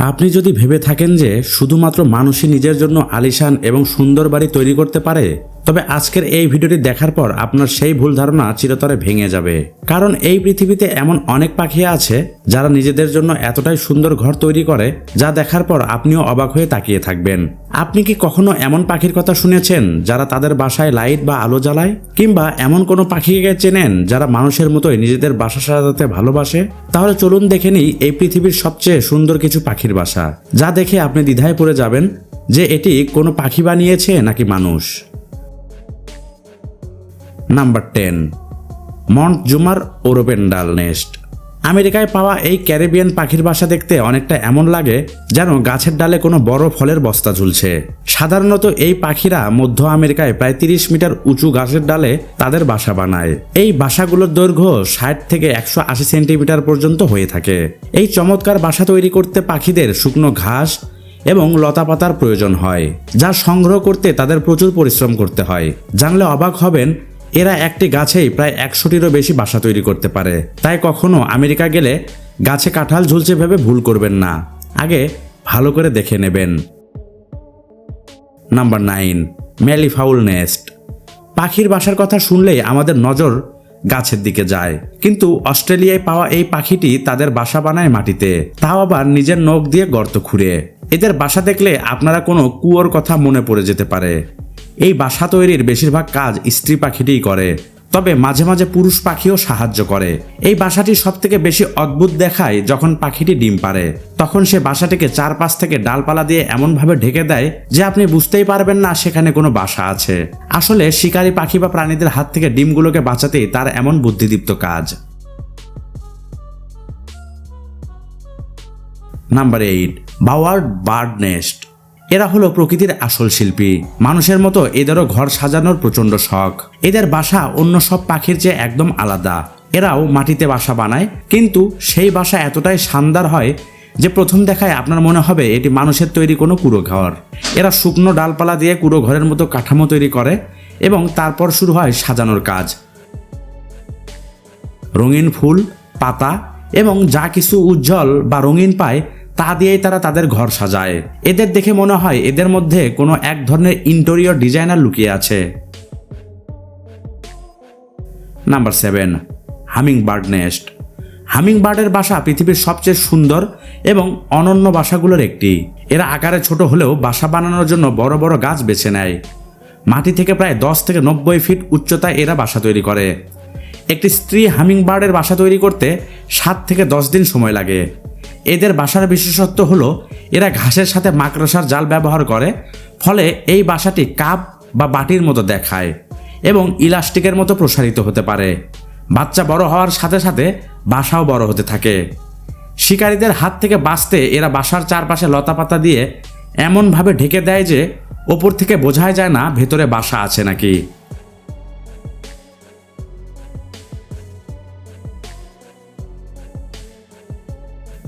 আপনি যদি ভেবে থাকেন যে শুধুমাত্র মানুষই নিজের জন্য আলিশান এবং সুন্দর বাড়ি তৈরি করতে পারে তবে আজকের এই ভিডিওটি দেখার পর আপনার সেই ভুল ধারণা চিরতরে ভেঙে যাবে। কারণ এই পৃথিবীতে এমন অনেক পাখি আছে যারা নিজেদের জন্য এতটাই সুন্দর ঘর তৈরি করে, যা দেখার পর আপনিও অবাক হয়ে তাকিয়ে থাকবেন। আপনি কি কখনো এমন পাখির কথা শুনেছেন যারা তাদের বাসায় লাইট বা আলো জ্বালায়? কিংবা এমন কোনো পাখিকে চেনেন যারা মানুষের মতোই নিজেদের বাসা সাজাতে ভালোবাসে? তাহলে চলুন দেখে নিই এই পৃথিবীর সবচেয়ে সুন্দর কিছু পাখির বাসা, যা দেখে আপনি দ্বিধায় পড়ে যাবেন যে এটি কোনো পাখি বানিয়েছে নাকি মানুষ। নাম্বার টেন মন্ট জুমার ওরোপেন্ডাল নেস্ট আমেরিকায় পাওয়া এই ক্যারিবিয়ান পাখির বাসা দেখতে অনেকটা এমন লাগে যেন গাছের ডালে কোনো বড় ফলের বস্তা ঝুলছে। সাধারণত এই পাখিরা মধ্য আমেরিকায় প্রায় তিরিশ মিটার উঁচু গাছের ডালে তাদের বাসা বানায়। এই বাসাগুলোর দৈর্ঘ্য ষাট থেকে একশো আশি সেন্টিমিটার পর্যন্ত হয়ে থাকে। এই চমৎকার বাসা তৈরি করতে পাখিদের শুকনো ঘাস এবং লতাপাতার প্রয়োজন হয়, যা সংগ্রহ করতে তাদের প্রচুর পরিশ্রম করতে হয়। জানলে অবাক হবেন এরা একটি গাছেই প্রায় একশোটিরও বেশি বাসা তৈরি করতে পারে। তাই কখনো আমেরিকা গেলে গাছে কাঁঠাল ঝুলছে ভেবে ভুল করবেন না। আগে ভালো করে দেখে নেবেন। Number nine malleefowl nest. পাখির বাসার কথা শুনলেই আমাদের নজর গাছের দিকে যায়। কিন্তু অস্ট্রেলিয়ায় পাওয়া এই পাখিটি তাদের বাসা বানায় মাটিতে। তাও আবার নিজের নখ দিয়ে গর্ত খুঁড়ে। এদের বাসা দেখলে আপনারা কোনো কুয়োর কথা মনে পড়ে যেতে পারে। এই বাসা তৈরির বেশিরভাগ কাজ স্ত্রী পাখিটিই করে। তবে মাঝে মাঝে পুরুষ পাখিও সাহায্য করে। এই বাসাটি সব থেকে বেশি অদ্ভুত দেখায় যখন পাখিটি ডিম পারে তখন সে বাসাটিকে চারপাশ থেকে ডালপালা দিয়ে এমনভাবে ঢেকে দেয় যে আপনি বুঝতেই পারবেন না সেখানে কোনো বাসা আছে। আসলে শিকারী পাখি বা প্রাণীদের হাত থেকে ডিমগুলোকে বাঁচাতেই তার এমন বুদ্ধিদীপ্ত কাজ। Number eight, bower bird nest এরা হলো প্রকৃতির আসল শিল্পী। মানুষের মতো এদেরও ঘর সাজানোর প্রচণ্ড শখ। এদের বাসা অন্য সব পাখির চেয়ে একদম আলাদা। এরাও মাটিতে বাসা বানায়, কিন্তু সেই বাসা এতটাই শানদার হয় যে প্রথম দেখায় আপনার মনে হবে এটি মানুষের তৈরি কোনো কুড়ো ঘর। এরা শুকনো ডালপালা দিয়ে কুড়ো ঘরের মতো কাঠামো তৈরি করে এবং তারপর শুরু হয় সাজানোর কাজ। রঙিন ফুল, পাতা এবং যা কিছু উজ্জ্বল বা রঙিন পায় তা দিয়েই তারা তাদের ঘর সাজায়। এদের দেখে মনে হয় এদের মধ্যে কোনো এক ধরনের ইন্টেরিয়র ডিজাইনার লুকিয়ে আছে। Number seven humming bird nest humming বার্ডের বাসা পৃথিবীর সবচেয়ে সুন্দর এবং অনন্য বাসাগুলোর একটি। এরা আকারে ছোট হলেও বাসা বানানোর জন্য বড় বড় গাছ বেছে নেয়। মাটি থেকে প্রায় দশ থেকে নব্বই ফিট উচ্চতায় এরা বাসা তৈরি করে। একটি স্ত্রী হামিং বার্ডের বাসা তৈরি করতে সাত থেকে দশ দিন সময় লাগে। এদের বাসার বিশেষত্ব হলো, এরা ঘাসের সাথে মাকড়সার জাল ব্যবহার করে, ফলে এই বাসাটি কাপ বা বাটির মতো দেখায় এবং ইলাস্টিকের মতো প্রসারিত হতে পারে। বাচ্চা বড় হওয়ার সাথে সাথে বাসাও বড় হতে থাকে। শিকারীদের হাত থেকে বাঁচতে এরা বাসার চারপাশে লতাপাতা দিয়ে এমনভাবে ঢেকে দেয় যে, ওপর থেকে বোঝাই যায় না ভেতরে বাসা আছে নাকি।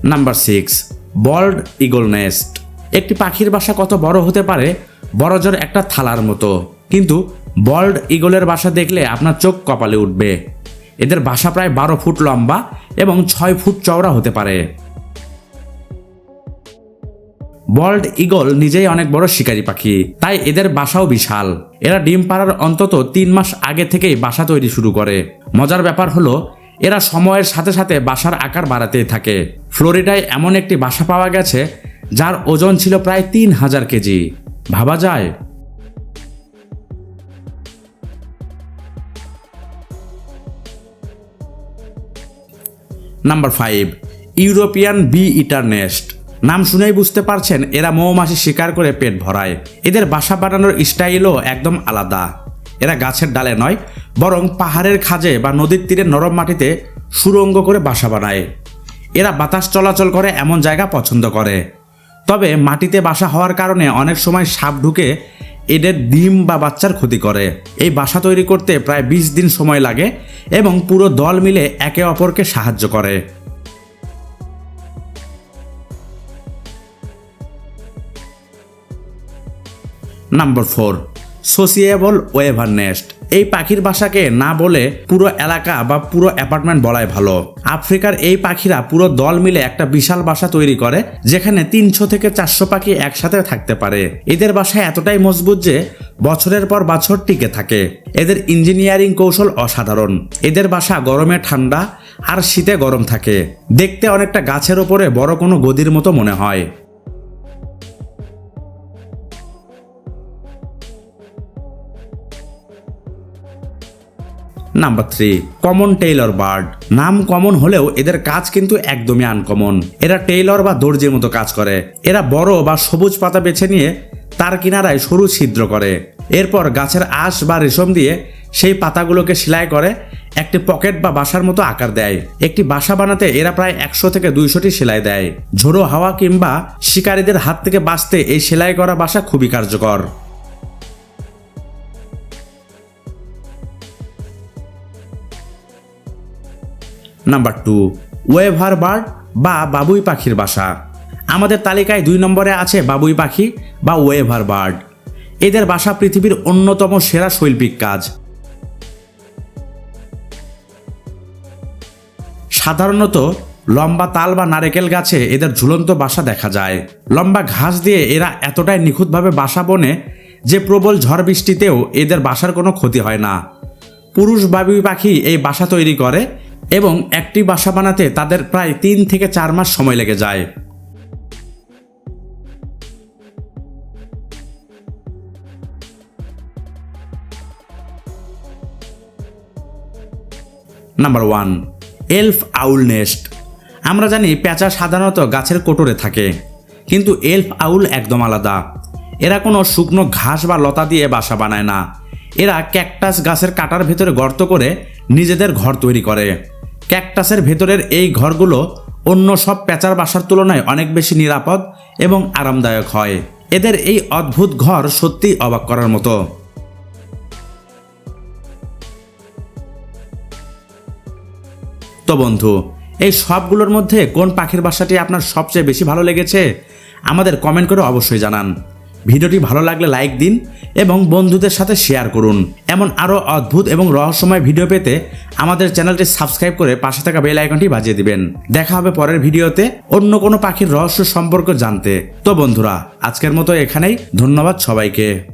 Number six bald eagle nest একটি পাখির বাসা কত বড় হতে পারে? বড়জোর একটা থালার মতো। কিন্তু বল্ড ইগলের বাসা দেখলে আপনার চোখ কপালে উঠবে। এদের বাসা প্রায় বারো ফুট লম্বা এবং ছয় ফুট চওড়া হতে পারে। বল্ড ইগল নিজেই অনেক বড় শিকারী পাখি, তাই এদের বাসাও বিশাল। এরা ডিম পাড়ার অন্তত তিন মাস আগে থেকেই বাসা তৈরি শুরু করে। মজার ব্যাপার হলো এরা সময়ের সাথে সাথে বাসার আকার বাড়াতেই থাকে। ফ্লোরিডায় এমন একটি বাসা পাওয়া গেছে, যার ওজন ছিল প্রায় তিন হাজার কেজি। ভাবা যায়? Number five, European bee eater nest. নাম শুনেই বুঝতে পারছেন, এরা মৌমাছি শিকার করে পেট ভরায়। এদের বাসা বানানোর স্টাইলও একদম আলাদা। এরা গাছের ডালে নয়, বরং পাহাড়ের খাজে বা নদীর তীরে নরম মাটিতে সুরঙ্গ করে বাসা বানায়। এরা বাতাস চলাচল করে এমন জায়গা পছন্দ করে। তবে মাটিতে বাসা হওয়ার কারণে অনেক সময় সাপ ঢুকে এদের ডিম বা বাচ্চার ক্ষতি করে। এই বাসা তৈরি করতে প্রায় বিশ দিন সময় লাগে এবং পুরো দল মিলে একে অপরকে সাহায্য করে। Number four. Sociable weaver nest এই পাখির বাসাকে না বলে পুরো এলাকা বা পুরো অ্যাপার্টমেন্ট বলাই ভালো। আফ্রিকার এই পাখিরা পুরো দল মিলে একটা বিশাল বাসা তৈরি করে, যেখানে তিনশো থেকে চারশো পাখি একসাথে থাকতে পারে। এদের বাসা এতটাই মজবুত যে বছরের পর বছর টিকে থাকে। এদের ইঞ্জিনিয়ারিং কৌশল অসাধারণ। এদের বাসা গরমে ঠান্ডা আর শীতে গরম থাকে। দেখতে অনেকটা গাছের ওপরে বড় কোনো গদির মতো মনে হয়। Number three common tailor bird নাম কমন হলেও এদের কাজ কিন্তু একদমই আনকমন এরা টেইলর বা দর্জির মতো কাজ করে। এরা বড় বা সবুজ পাতা বেছে নিয়ে তার কিনারায় সরু ছিদ্র করে। এরপর গাছের আঁশ বা রেশম দিয়ে সেই পাতাগুলোকে সেলাই করে একটি পকেট বা বাসার মতো আকার দেয়। একটি বাসা বানাতে এরা প্রায় একশো থেকে দুইশোটি সেলাই দেয়। ঝোড়ো হাওয়া কিংবা শিকারীদের হাত থেকে বাঁচতে এই সেলাই করা বাসা খুবই কার্যকর। নাম্বার টু ওয়েভার বার্ড বা বাবুই পাখির বাসা। আমাদের তালিকায় দুই নম্বরে আছে বাবুই পাখি বা ওয়েভার বার্ড এদের বাসা পৃথিবীর অন্যতম সেরা শৈল্পিক কাজ। সাধারণত লম্বা তাল বা নারকেল গাছে এদের ঝুলন্ত বাসা দেখা যায়। লম্বা ঘাস দিয়ে এরা এতটাই নিখুঁতভাবে বাসা বনে যে প্রবল ঝড় বৃষ্টিতেও এদের বাসার কোনো ক্ষতি হয় না। পুরুষ বাবুই পাখি এই বাসা তৈরি করে এবং একটি বাসা বানাতে তাদের প্রায় তিন থেকে চার মাস সময় লেগে যায়। Number one elf owl nest আমরা জানি পেঁচা সাধারণত গাছের কোটরে থাকে, কিন্তু এলফ আউল একদম আলাদা। এরা কোনো শুকনো ঘাস বা লতা দিয়ে বাসা বানায় না। এরা ক্যাকটাস গাছের কাটার ভেতরে গর্ত করে নিজেদের ঘর তৈরি করে। ক্যাকটাসের ভেতরের এই ঘরগুলো অন্য সব পেঁচার বাসার তুলনায় অনেক বেশি নিরাপদ এবং আরামদায়ক হয়। এদের এই অদ্ভুত ঘর সত্যিই অবাক করার মতো। তো বন্ধু, এই সবগুলোর মধ্যে কোন পাখির বাসাটি আপনার সবচেয়ে বেশি ভালো লেগেছে? আমাদের কমেন্ট করে অবশ্যই জানান। ভিডিওটি ভালো লাগলে লাইক দিন এবং বন্ধুদের সাথে শেয়ার করুন। এমন আরও অদ্ভুত এবং রহস্যময় ভিডিও পেতে আমাদের চ্যানেলটি সাবস্ক্রাইব করে পাশে থাকা বেল আইকনটি বাজিয়ে দিবেন। দেখা হবে পরের ভিডিওতে অন্য কোনো পাখির রহস্য সম্পর্ক জানতে। তো বন্ধুরা, আজকের মতো এখানেই। ধন্যবাদ সবাইকে।